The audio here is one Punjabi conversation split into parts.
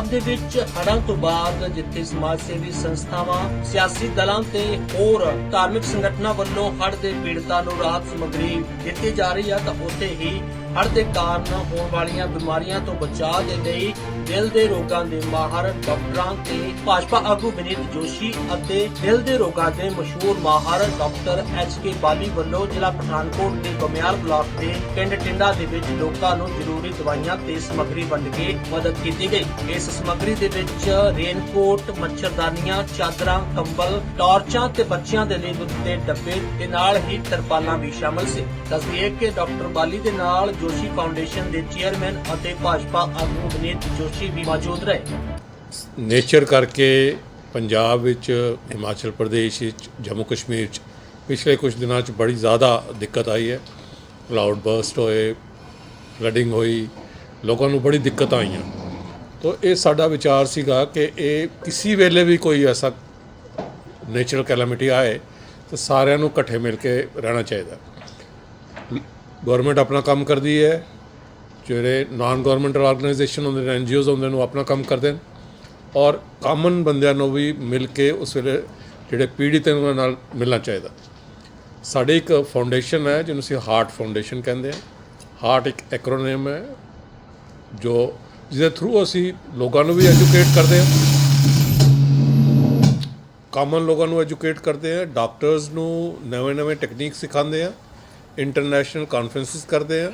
ਪੰਜਾਬ ਦੇ ਵਿੱਚ ਹੜ੍ਹਾਂ ਤੋਂ ਬਾਅਦ ਜਿੱਥੇ ਸਮਾਜ ਸੇਵੀ ਸੰਸਥਾਵਾਂ, ਸਿਆਸੀ ਦਲਾਂ ਤੇ ਹੋਰ ਧਾਰਮਿਕ ਸੰਗਠਨਾਂ ਵੱਲੋਂ ਹੜ ਦੇ ਪੀੜਤਾਂ ਨੂੰ ਰਾਹਤ ਸਮੱਗਰੀ ਦਿੱਤੀ ਜਾ ਰਹੀ ਹੈ ਤਾਂ ਉੱਥੇ ਹੀ ਹੜ ਦੇ ਕਾਰਨ ਹੋਣ ਵਾਲੀਆਂ ਬਿਮਾਰੀਆਂ ਤੋਂ ਬਚਾਅ ਦੇ ਲਈ ਦਿਲ ਦੇ ਰੋਗਾਂ ਦੇ ਮਾਹਰ ਡਾਕਟਰਾਂ ਤੇ ਭਾਜਪਾ ਆਗੂ ਵਿਨੀਤ ਜੋਸ਼ੀ ਅਤੇ ਦਿਲ ਦੇ ਰੋਗਾਂ ਦੇ ਮਸ਼ਹੂਰ ਮਾਹਰ ਡਾਕਟਰ ਐਚ ਕੇ ਬਾਲੀ ਵੱਲੋਂ ਜ਼ਿਲ੍ਹਾ ਪਠਾਨਕੋਟ ਦੇ ਬਮਿਆਲ ਬਲਾਕ ਦੇ ਪਿੰਡ ਟਿੰਡਾ ਦੇ ਵਿੱਚ ਲੋਕਾਂ ਨੂੰ ਜ਼ਰੂਰੀ ਦਵਾਈਆਂ ਤੇ ਸਮੱਗਰੀ ਵੰਡ ਕੇ ਮਦਦ ਕੀਤੀ ਗਈ। ਇਸ ਸਮੱਗਰੀ ਦੇ ਵਿੱਚ ਰੇਨਕੋਟ, ਮੱਛਰਦਾਨੀਆਂ, ਚਾਦਰਾਂ, ਕੰਬਲ, ਟਾਰਚਾਂ ਤੇ ਬੱਚਿਆਂ ਦੇ ਲਈ ਦੁੱਧ ਦੇ ਡੱਬੇ ਤੇ ਨਾਲ ਹੀ ਤਰਪਾਲਾਂ ਵੀ ਸ਼ਾਮਲ ਸੀ। ਦੱਸਦੀਏ ਕਿ ਡਾਕਟਰ ਬਾਲੀ ਦੇ ਨਾਲ ਜੋਸ਼ੀ ਫਾਊਂਡੇਸ਼ਨ ਦੇ ਚੇਅਰਮੈਨ ਅਤੇ ਭਾਜਪਾ ਆਗੂ ਵਿਨੀਤ ਜੋਸ਼ੀ ਵੀ ਮੌਜੂਦ ਰਹੇ। ਨੇਚਰ ਕਰਕੇ ਪੰਜਾਬ ਵਿੱਚ, ਹਿਮਾਚਲ ਪ੍ਰਦੇਸ਼ ਵਿੱਚ, ਜੰਮੂ ਕਸ਼ਮੀਰ 'ਚ ਪਿਛਲੇ ਕੁਝ ਦਿਨਾਂ 'ਚ ਬੜੀ ਜ਼ਿਆਦਾ ਦਿੱਕਤ ਆਈ ਹੈ। ਕਲਾਊਡ ਬਰਸਟ ਹੋਏ ਫਲੱਡਿੰਗ ਹੋਈ, ਲੋਕਾਂ ਨੂੰ ਬੜੀ ਦਿੱਕਤ ਆਈਆਂ। ਤੋ ਇਹ ਸਾਡਾ ਵਿਚਾਰ ਸੀਗਾ ਕਿ ਇਹ ਕਿਸੇ ਵੇਲੇ ਵੀ ਕੋਈ ਐਸਾ ਨੇਚਰਲ ਕੈਲਾਮਿਟੀ ਆਏ ਤਾਂ ਸਾਰਿਆਂ ਨੂੰ ਇਕੱਠੇ ਮਿਲ ਕੇ ਰਹਿਣਾ ਚਾਹੀਦਾ। ਗਵਰਨਮੈਂਟ ਆਪਣਾ ਕੰਮ ਕਰਦੀ ਹੈ ਜਿਹੜੇ ਨਾਨ ਗਵਰਨਮੈਂਟਲ ਆਰਗੇਨਾਈਜੇਸ਼ਨ ਹੁੰਦੇ ਨੇ ਐਨਜੀਓਜ਼ ਹੁੰਦੇ ਨੇ, ਉਹ ਆਪਣਾ ਕੰਮ ਕਰਦੇ ਨੇ। ਔਰ ਕਾਮਨ ਬੰਦਿਆਂ ਨੂੰ ਵੀ ਮਿਲ ਕੇ ਉਸ ਵੇਲੇ ਜਿਹੜੇ ਪੀੜਿਤ ਨੇ ਉਹਨਾਂ ਨਾਲ ਮਿਲਣਾ ਚਾਹੀਦਾ। ਸਾਡੇ ਇੱਕ ਫਾਊਂਡੇਸ਼ਨ ਹੈ, ਜਿਹਨੂੰ ਅਸੀਂ ਹਾਰਟ ਫਾਊਂਡੇਸ਼ਨ ਕਹਿੰਦੇ ਹਾਂ। ਹਾਰਟ ਇੱਕ ਐਕਰੋਨਿਮ ਹੈ, ਜੋ ਜਿਹਦੇ ਥਰੂ ਅਸੀਂ ਲੋਕਾਂ ਨੂੰ ਵੀ ਐਜੂਕੇਟ ਕਰਦੇ ਹਾਂ। ਕਾਮਨ ਲੋਕਾਂ ਨੂੰ ਐਜੂਕੇਟ ਕਰਦੇ ਆ ਡਾਕਟਰਸ ਨੂੰ ਨਵੇਂ ਨਵੇਂ ਟੈਕਨੀਕ ਸਿਖਾਉਂਦੇ ਆ ਇੰਟਰਨੈਸ਼ਨਲ ਕਾਨਫਰੰਸਿਸ ਕਰਦੇ ਆ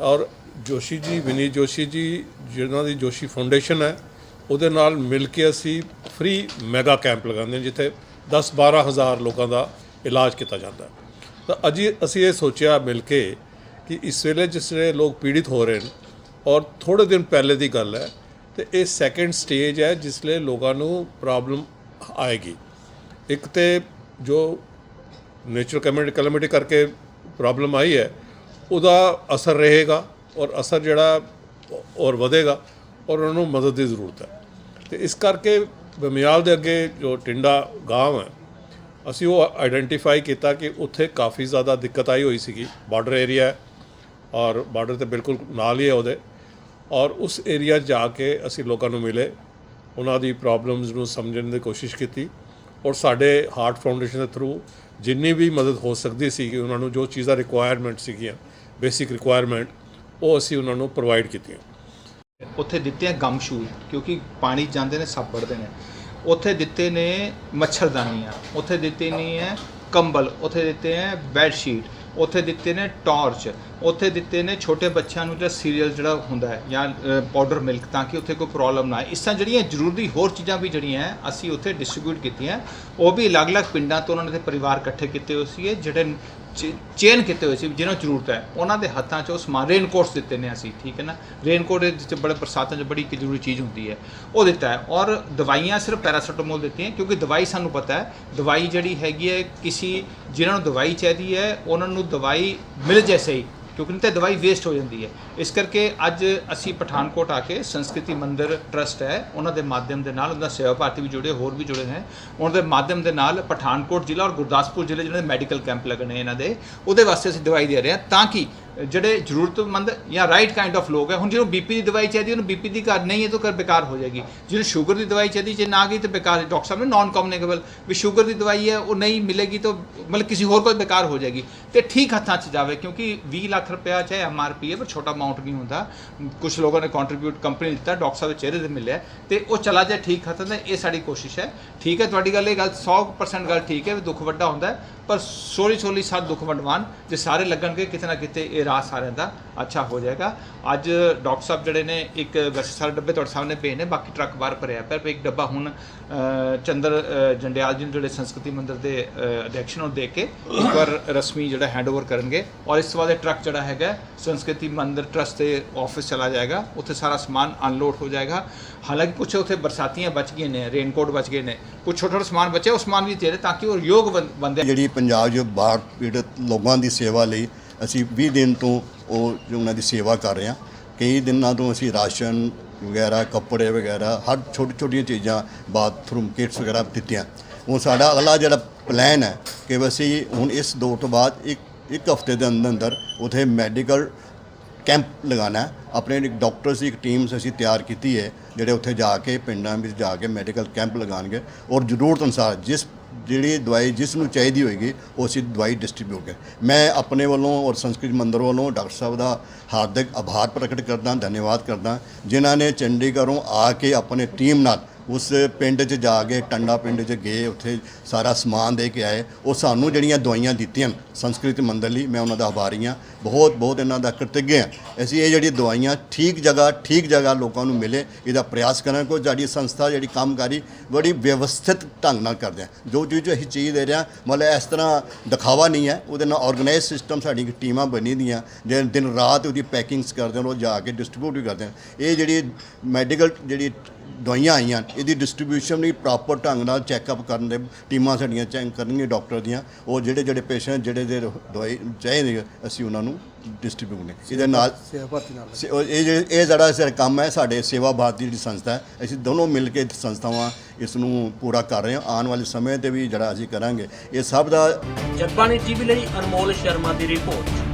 ਔਰ ਜੋਸ਼ੀ ਜੀ ਵਿਨੀ ਜੋਸ਼ੀ ਜੀ, ਜਿਨ੍ਹਾਂ ਦੀ ਜੋਸ਼ੀ ਫਾਊਂਡੇਸ਼ਨ ਹੈ, ਉਹਦੇ ਨਾਲ ਮਿਲ ਕੇ ਅਸੀਂ ਫ੍ਰੀ ਮੈਗਾ ਕੈਂਪ ਲਗਾਉਂਦੇ ਹਾਂ, ਜਿੱਥੇ 10 12 ਹਜ਼ਾਰ ਲੋਕਾਂ ਦਾ ਇਲਾਜ ਕੀਤਾ ਜਾਂਦਾ ਤਾਂ ਅੱਜ ਅਸੀਂ ਇਹ ਸੋਚਿਆ ਮਿਲ ਕੇ ਕਿ ਇਸ ਵੇਲੇ ਜਿਸ ਵੇਲੇ ਲੋਕ ਪੀੜਿਤ ਹੋ ਰਹੇ ਨੇ ਔਰ ਥੋੜੇ ਦਿਨ ਪਹਿਲੇ ਦੀ ਗੱਲ ਹੈ, ਤੇ ਇਹ ਸੈਕੰਡ ਸਟੇਜ ਹੈ, ਜਿਸ ਲਈ ਲੋਕਾਂ ਨੂੰ ਪ੍ਰੋਬਲਮ ਆਏਗੀ। ਇੱਕ ਤੇ ਜੋ ਨੇਚਰਲ ਕੈਮਿਟੀ ਕੈਲਮਿਟੀ ਕਰਕੇ ਪ੍ਰੋਬਲਮ ਆਈ ਹੈ, ਉਹਦਾ ਅਸਰ ਰਹੇਗਾ। ਔਰ ਅਸਰ ਜਿਹੜਾ ਔਰ ਵਧੇਗਾ ਔਰ ਉਹਨਾਂ ਨੂੰ ਮਦਦ ਦੀ ਜ਼ਰੂਰਤ ਹੈ। ਤੇ ਇਸ ਕਰਕੇ ਬਮਿਆਲ ਦੇ ਅੱਗੇ ਜੋ ਟਿੰਡਾ ਗਾਂਵ ਹੈ, ਅਸੀਂ ਉਹ ਆਇਡੈਂਟੀਫਾਈ ਕੀਤਾ ਕਿ ਉੱਥੇ ਕਾਫੀ ਜ਼ਿਆਦਾ ਦਿੱਕਤ ਆਈ ਹੋਈ ਸੀਗੀ। ਬਾਰਡਰ ਏਰੀਆ ਔਰ ਬਾਰਡਰ ਤੇ ਬਿਲਕੁਲ ਨਾਲ ਹੀ ਹੈ ਉਹਦੇ। ਔਰ ਉਸ ਏਰੀਆ 'ਚ ਜਾ ਕੇ ਅਸੀਂ ਲੋਕਾਂ ਨੂੰ ਮਿਲੇ। ਉਹਨਾਂ ਦੀ ਪ੍ਰੋਬਲਮਸ ਨੂੰ ਸਮਝਣ ਦੀ ਕੋਸ਼ਿਸ਼ ਕੀਤੀ ਔਰ ਸਾਡੇ ਹਾਰਟ ਫਾਊਂਡੇਸ਼ਨ ਦੇ ਥਰੂ ਜਿੰਨੀ ਵੀ ਮਦਦ ਹੋ ਸਕਦੀ ਸੀ ਕਿ ਉਹਨਾਂ ਨੂੰ ਜੋ ਚੀਜ਼ਾਂ ਰਿਕੁਆਇਰਮੈਂਟ ਸੀਗੀਆਂ ਬੇਸਿਕ ਰਿਕੁਆਇਰਮੈਂਟ ਉਹ ਅਸੀਂ ਉਹਨਾਂ ਨੂੰ ਪ੍ਰੋਵਾਈਡ ਕੀਤੀਆਂ। ਉੱਥੇ ਦਿੱਤੇ ਆ ਗਮ ਸ਼ੂਜ਼ ਕਿਉਂਕਿ ਪਾਣੀ ਜਾਂਦੇ ਨੇ, ਸੱਪ ਨੇ। ਉੱਥੇ ਦਿੱਤੇ ਨੇ ਮੱਛਰਦਾਨੀਆਂ ਉੱਥੇ ਦਿੱਤੇ ਨਹੀਂ ਹੈ ਕੰਬਲ, ਉੱਥੇ ਦਿੱਤੇ ਹੈ ਬੈੱਡ ਸ਼ੀਟ ਉੱਥੇ ਦਿੱਤੇ ਨੇ ਟਾਰਚ ਉੱਥੇ ਦਿੱਤੇ ਨੇ ਛੋਟੇ ਬੱਚਿਆਂ ਨੂੰ ਜਿਹੜਾ ਸੀਰੀਅਲ ਜਿਹੜਾ ਹੁੰਦਾ ਹੈ, ਜਾਂ ਪਾਊਡਰ ਮਿਲਕ ਤਾਂ ਕਿ ਉੱਥੇ ਕੋਈ ਪ੍ਰੋਬਲਮ ਨਾ ਆਏ। ਇਸ ਤਰ੍ਹਾਂ ਜਿਹੜੀਆਂ ਜ਼ਰੂਰੀ ਹੋਰ ਚੀਜ਼ਾਂ ਵੀ ਜਿਹੜੀਆਂ ਅਸੀਂ ਉੱਥੇ ਡਿਸਟ੍ਰੀਬਿਊਟ ਕੀਤੀਆਂ। ਉਹ ਵੀ ਅਲੱਗ-ਅਲੱਗ ਪਿੰਡਾਂ ਤੋਂ ਉਹਨਾਂ ਦੇ ਪਰਿਵਾਰ ਇਕੱਠੇ ਕੀਤੇ ਹੋਏ ਸੀਗੇ, ਜਿਹੜੇ ਚੇਨ ਕੀਤੇ ਹੋਏ ਸੀ ਜਿਹਨਾਂ ਨੂੰ ਜ਼ਰੂਰਤ ਹੈ, ਉਹਨਾਂ ਦੇ ਹੱਥਾਂ 'ਚ ਉਹ ਸਮਾਨ ਰੇਨਕੋਟਸ ਦਿੱਤੇ ਨੇ ਅਸੀਂ, ਠੀਕ ਹੈ ਨਾ? ਰੇਨਕੋਟ ਦੇ ਵਿੱਚ ਬੜੇ ਬਰਸਾਤਾਂ 'ਚ ਬੜੀ ਇੱਕ ਜ਼ਰੂਰੀ ਚੀਜ਼ ਹੁੰਦੀ ਹੈ। ਉਹ ਦਿੱਤਾ ਹੈ ਔਰ ਦਵਾਈਆਂ ਸਿਰਫ ਪੈਰਾਸੀਟਾਮੋਲ ਦਿੱਤੀਆਂ ਕਿਉਂਕਿ ਦਵਾਈ ਸਾਨੂੰ ਪਤਾ ਹੈ, ਦਵਾਈ ਜਿਹੜੀ ਹੈਗੀ ਹੈ, ਕਿਸੇ ਜਿਨ੍ਹਾਂ ਨੂੰ ਦਵਾਈ ਚਾਹੀਦੀ ਹੈ, ਉਹਨਾਂ ਨੂੰ ਦਵਾਈ ਮਿਲ ਜੇ ਸਹੀ। ਕਿਉਂਕਿ ਨਹੀਂ ਤਾਂ ਦਵਾਈ ਵੇਸਟ ਹੋ ਜਾਂਦੀ ਹੈ। ਇਸ ਕਰਕੇ ਅੱਜ ਅਸੀਂ ਪਠਾਨਕੋਟ ਆ ਕੇ ਸੰਸਕ੍ਰਿਤੀ ਮੰਦਿਰ ਟਰਸਟ ਹੈ, ਉਹਨਾਂ ਦੇ ਮਾਧਿਅਮ ਦੇ ਨਾਲ ਉਹਨਾਂ ਸੇਵਾ ਭਾਰਤੀ ਵੀ ਜੁੜੇ, ਹੋਰ ਵੀ ਜੁੜੇ ਨੇ ਉਹਨਾਂ ਦੇ ਮਾਧਿਅਮ ਦੇ ਨਾਲ ਪਠਾਨਕੋਟ ਜ਼ਿਲ੍ਹਾ ਔਰ ਗੁਰਦਾਸਪੁਰ ਜ਼ਿਲ੍ਹੇ ਜਿਹੜੇ ਮੈਡੀਕਲ ਕੈਂਪ ਲੱਗਣੇ ਇਹਨਾਂ ਦੇ, ਉਹਦੇ ਵਾਸਤੇ ਅਸੀਂ ਦਵਾਈ ਦੇ ਰਹੇ ਹਾਂ ਤਾਂ ਕਿ ਜਿਹੜੇ ਜ਼ਰੂਰਤਮੰਦ ਜਾਂ ਰਾਈਟ ਕਾਈਂਡ ਆਫ ਲੋਕ ਹੈ, ਹੁਣ ਜਿਹਨੂੰ ਬੀਪੀ ਦੀ ਦਵਾਈ ਚਾਹੀਦੀ, ਉਹਨੂੰ ਬੀਪੀ ਦੀ ਘਰ ਨਹੀਂ ਹੈ ਤਾਂ ਘਰ ਬੇਕਾਰ ਹੋ ਜਾਏਗੀ। ਜਿਹਨੂੰ ਸ਼ੂਗਰ ਦੀ ਦਵਾਈ ਚਾਹੀਦੀ, ਜੇ ਨਾ ਗਈ ਤਾਂ ਬੇਕਾਰ ਹੈ। ਡਾਕਟਰ ਸਾਹਿਬ ਨੇ ਨਾਨ ਕਮਿਊਨੀਕੇਬਲ ਵੀ ਸ਼ੂਗਰ ਦੀ ਦਵਾਈ ਹੈ, ਉਹ ਨਹੀਂ ਮਿਲੇਗੀ ਤਾਂ ਮਤਲਬ ਕਿਸੇ ਹੋਰ ਕੋਲ ਬੇਕਾਰ ਹੋ ਜਾਏਗੀ। ਤੇ ਠੀਕ ਹੱਥਾਂ 'ਚ ਜਾਵੇ, ਕਿਉਂਕਿ 20 ਲੱਖ ਰੁਪਇਆ ਚਾਹੇ ਐਮਆਰਪੀ ਹੈ, ਪਰ ਛੋਟਾ ਅਮਾਉਂਟ ਨਹੀਂ ਹੁੰਦਾ। ਕੁਝ ਲੋਕਾਂ ਨੇ ਕੰਟਰੀਬਿਊਟ ਕੰਪਨੀ ਦਿੱਤਾ, ਡਾਕਟਰ ਸਾਹਿਬ ਦੇ ਚਿਹਰੇ ਤੇ ਮਿਲਿਆ, ਤੇ ਉਹ ਚਲਾ ਜਾਏ ਠੀਕ ਹੱਥਾਂ ਤੇ, ਇਹ ਸਾਡੀ ਕੋਸ਼ਿਸ਼ ਹੈ। ਠੀਕ ਹੈ, ਤੁਹਾਡੀ ਗੱਲ ਇਹ ਗੱਲ 100% ਗੱਲ ਠੀਕ ਹੈ ਵੀ ਦੁੱਖ ਵੱਡਾ ਹੁੰਦਾ ਪਰ ਸੋਲੀ ਸੋਲੀ ਸਾਥ ਦੁੱਖ ਵੰਡਵਾਨ ਜੇ ਸਾਰੇ ਲੱਗਣਗੇ ਕਿਤੇ ਨਾ ਕਿਤੇ ਇਹ ਰਾਹ ਸਾਰਿਆਂ ਦਾ ਅੱਛਾ ਹੋ ਜਾਏਗਾ। ਅੱਜ ਡਾਕਟਰ ਸਾਹਿਬ ਜਿਹੜੇ ਨੇ ਇੱਕ ਵੈਸੇ ਸਾਰੇ ਡੱਬੇ ਤੁਹਾਡੇ ਸਾਹਮਣੇ ਪਏ ਨੇ ਬਾਕੀ ਟਰੱਕ ਬਾਹਰ ਭਰਿਆ ਪਰ ਇੱਕ ਡੱਬਾ ਹੁਣ ਚੰਦਰ ਜੰਡਿਆਲ ਜੀ ਨੂੰ ਜਿਹੜੇ ਸੰਸਕ੍ਰਿਤੀ ਮੰਦਿਰ ਦੇ ਅ, ਅਧਿਕਸ਼ ਨੂੰ ਦੇ ਕੇ ਇੱਕ ਵਾਰ ਰਸਮੀ ਜਿਹੜਾ ਹੈਂਡਓਵਰ ਕਰਨਗੇ। ਔਰ ਇਸ ਤੋਂ ਬਾਅਦ ਇਹ ਟਰੱਕ ਜਿਹੜਾ ਹੈਗਾ ਸੰਸਕ੍ਰਿਤੀ ਮੰਦਿਰ ਟਰਸਟ ਦੇ ਆਫਿਸ ਚਲਾ ਜਾਏਗਾ। ਉੱਥੇ ਸਾਰਾ ਸਮਾਨ ਅਨਲੋਡ ਹੋ ਜਾਏਗਾ। ਹਾਲਾਂਕਿ ਕੁਝ ਉੱਥੇ ਬਰਸਾਤੀਆਂ ਬਚ ਗਈਆਂ ਨੇ ਰੇਨਕੋਟ ਬਚ ਗਏ ਨੇ। ਕੁਝ ਛੋਟਾ ਛੋਟਾ ਸਮਾਨ ਬਚਿਆ ਉਹ ਸਮਾਨ ਵੀ ਦੇ ਰਹੇ ਤਾਂ ਕਿ ਉਹ ਯੋਗ ਬੰ- ਬੰਦੇ ਜਿਹੜੀ ਪੰਜਾਬ 'ਚ ਬਾਹਰ ਪੀੜਤ ਲੋਕਾਂ ਦੀ ਸੇਵਾ ਲਈ ਅਸੀਂ 20 ਦਿਨ ਤੋਂ ਉਹ ਜੋ ਉਹਨਾਂ ਦੀ ਸੇਵਾ ਕਰ ਰਹੇ ਹਾਂ। ਕਈ ਦਿਨਾਂ ਤੋਂ ਅਸੀਂ ਰਾਸ਼ਨ ਵਗੈਰਾ, ਕੱਪੜੇ ਵਗੈਰਾ, ਹਰ ਛੋਟੀ ਛੋਟੀਆਂ ਚੀਜ਼ਾਂ, ਬਾਥਰੂਮ ਕਿਟਸ ਵਗੈਰਾ ਦਿੱਤੀਆਂ। ਹੁਣ ਸਾਡਾ ਅਗਲਾ ਜਿਹੜਾ ਪਲਾਨ ਹੈ ਕਿ ਅਸੀਂ ਹੁਣ ਇਸ ਦੌਰ ਤੋਂ ਬਾਅਦ ਇੱਕ ਇੱਕ ਹਫ਼ਤੇ ਦੇ ਅੰਦਰ ਅੰਦਰ ਉਥੇ ਮੈਡੀਕਲ ਕੈਂਪ ਲਗਾਉਣਾ ਆਪਣੇ ਇੱਕ ਡਾਕਟਰਸ ਦੀ ਇੱਕ ਟੀਮ ਅਸੀਂ ਤਿਆਰ ਕੀਤੀ ਹੈ, ਜਿਹੜੇ ਉੱਥੇ ਜਾ ਕੇ, ਪਿੰਡਾਂ ਵਿੱਚ ਜਾ ਕੇ ਮੈਡੀਕਲ ਕੈਂਪ ਲਗਾਉਣਗੇ। ਔਰ ਜ਼ਰੂਰਤ ਅਨੁਸਾਰ ਜਿਸ ਜਿਹੜੀ ਦਵਾਈ ਜਿਸ ਨੂੰ ਚਾਹੀਦੀ ਹੋਏਗੀ, ਉਹ ਅਸੀਂ ਦਵਾਈ ਡਿਸਟ੍ਰੀਬਿਊਟ ਕਰ ਮੈਂ ਆਪਣੇ ਵੱਲੋਂ ਔਰ ਸੰਸਕ੍ਰਿਤ ਮੰਦਰ ਵੱਲੋਂ ਡਾਕਟਰ ਸਾਹਿਬ ਦਾ ਹਾਰਦਿਕ ਆਭਾਰ ਪ੍ਰਗਟ ਕਰਦਾ, ਧੰਨਵਾਦ ਕਰਦਾ। ਜਿਨ੍ਹਾਂ ਨੇ ਚੰਡੀਗੜ੍ਹੋਂ ਆ ਕੇ ਆਪਣੇ ਟੀਮ ਨਾਲ ਉਸ ਪਿੰਡ 'ਚ ਜਾ ਕੇ, ਟੰਡਾ ਪਿੰਡ 'ਚ ਗਏ, ਉੱਥੇ ਸਾਰਾ ਸਮਾਨ ਦੇ ਕੇ ਆਏ। ਉਹ ਸਾਨੂੰ ਜਿਹੜੀਆਂ ਦਵਾਈਆਂ ਦਿੱਤੀਆਂ ਸੰਸਕ੍ਰਿਤ ਮੰਦਰ ਲਈ, ਮੈਂ ਉਹਨਾਂ ਦਾ ਆਭਾਰੀ ਹਾਂ। ਬਹੁਤ ਬਹੁਤ ਇਹਨਾਂ ਦਾ ਕ੍ਰਿਤੱਗ ਹਾਂ। ਅਸੀਂ ਇਹ ਜਿਹੜੀ ਦਵਾਈਆਂ ਠੀਕ ਜਗ੍ਹਾ ਠੀਕ ਜਗ੍ਹਾ ਲੋਕਾਂ ਨੂੰ ਮਿਲੇ, ਇਹਦਾ ਪ੍ਰਯਾਸ ਕਰਾਂ ਕੋਈ ਸਾਡੀ ਸੰਸਥਾ, ਜਿਹੜੀ ਕੰਮ ਕੰਮਕਾਰੀ, ਬੜੀ ਵਿਵਸਥਿਤ ਢੰਗ ਨਾਲ ਕਰਦੇ ਆ। ਜੋ ਚੀਜ਼ ਅਸੀਂ ਚੀਜ਼ ਦੇ ਰਿਹਾ ਮਤਲਬ ਇਸ ਤਰ੍ਹਾਂ ਦਿਖਾਵਾ ਨਹੀਂ ਹੈ। ਉਹਦੇ ਨਾਲ ਆਰਗੇਨਾਈਜ਼ ਸਿਸਟਮ ਸਾਡੀ ਟੀਮਾਂ ਬਣੀ ਦੀਆਂ। ਜਿਹੜੇ ਦਿਨ ਰਾਤ ਉਹਦੀ ਪੈਕਿੰਗਸ ਕਰਦੇ ਨੇ, ਉਹ ਜਾ ਕੇ ਡਿਸਟ੍ਰੀਬਿਊਟ ਵੀ ਕਰਦੇ ਨੇ। ਇਹ ਜਿਹੜੀ ਮੈਡੀਕਲ ਜਿਹੜੀ ਦਵਾਈਆਂ ਆਈਆਂ ਇਹਦੀ ਡਿਸਟ੍ਰੀਬਿਊਸ਼ਨ ਵੀ ਪ੍ਰੋਪਰ ਢੰਗ ਨਾਲ ਚੈੱਕਅਪ ਕਰਨ ਦੇ ਟੀਮਾਂ ਸਾਡੀਆਂ ਚੈੱਕ ਕਰਨਗੀਆਂ ਡਾਕਟਰ ਦੀਆਂ ਉਹ ਜਿਹੜੇ ਜਿਹੜੇ ਪੇਸ਼ੈਂਟ ਜਿਹੜੇ ਜਿਹੜੇ ਦਵਾਈ ਚਾਹੀਦੇ ਆ, ਅਸੀਂ ਉਹਨਾਂ ਨੂੰ ਡਿਸਟ੍ਰੀਬਿਊਟ ਨੇ ਇਹਦੇ ਨਾਲ ਸੇ- ਉਹ ਇਹ ਜਿਹੜੇ- ਇਹ ਜਿਹੜਾ ਸਾਡਾ ਕੰਮ ਹੈ ਸਾਡੇ ਸੇਵਾ ਭਾਰਤੀ ਜਿਹੜੀ ਸੰਸਥਾ ਹੈ ਅਸੀਂ ਦੋਨੋਂ ਮਿਲ ਕੇ ਸੰਸਥਾਵਾਂ ਇਸ ਨੂੰ ਪੂਰਾ ਕਰ ਰਹੇ ਹਾਂ। ਆਉਣ ਵਾਲੇ ਸਮੇਂ ਤੇ ਵੀ ਜਿਹੜਾ ਅਸੀਂ ਕਰਾਂਗੇ। ਇਹ ਸਭ ਦਾ ਜਗਬਾਣੀ ਟੀਵੀ ਲਈ ਅਨਮੋਲ ਸ਼ਰਮਾ ਦੀ ਰਿਪੋਰਟ।